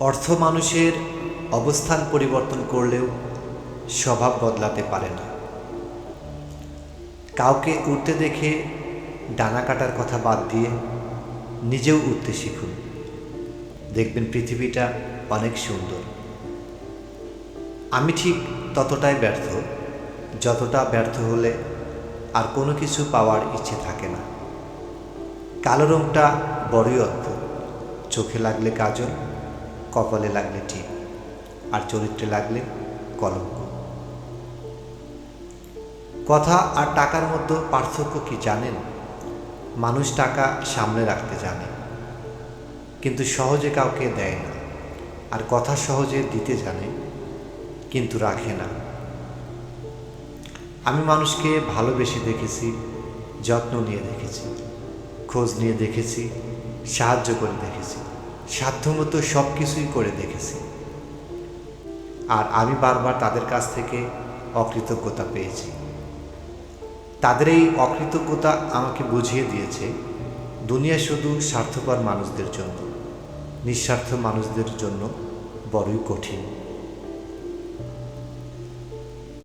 অর্থ মানুষের অবস্থান পরিবর্তন করলেও স্বভাব বদলাতে পারে না। কাউকে উঠতে দেখে ডানা কাটার কথা বাদ দিয়ে নিজেও উঠতে শিখুন। দেখবেন পৃথিবীটা অনেক সুন্দর। আমি ঠিক ততটাই ব্যর্থ, যতটা ব্যর্থ হলে আর কোনো কিছু পাওয়ার ইচ্ছে থাকে না। কালো রঙটা বড়ই অদ্ভুত, চোখে লাগলে কাজল কপালে লাগলে টিপ আর চরিত্রে লাগলে কলঙ্ক। কথা আর টাকার মধ্যে পার্থক্য কি জানেন? মানুষ টাকা সামনে রাখতে জানে, কিন্তু সহজে কাউকে দেয় না, আর কথা সহজে দিতে জানে, কিন্তু রাখে না। আমি মানুষকে ভালোবেসে দেখেছি, যত্ন নিয়ে দেখেছি, খোঁজ নিয়ে দেখেছি, সাহায্য করে দেখেছি সাধ্যমতো সব কিছুই করে দেখেছি। আর আমি বারবার তাদের কাছ থেকে অকৃতজ্ঞতা পেয়েছি। তাদের এই অকৃতজ্ঞতা আমাকে বুঝিয়ে দিয়েছে, দুনিয়া শুধু স্বার্থপর মানুষদের জন্য, নিঃস্বার্থ মানুষদের জন্য বড়ই কঠিন।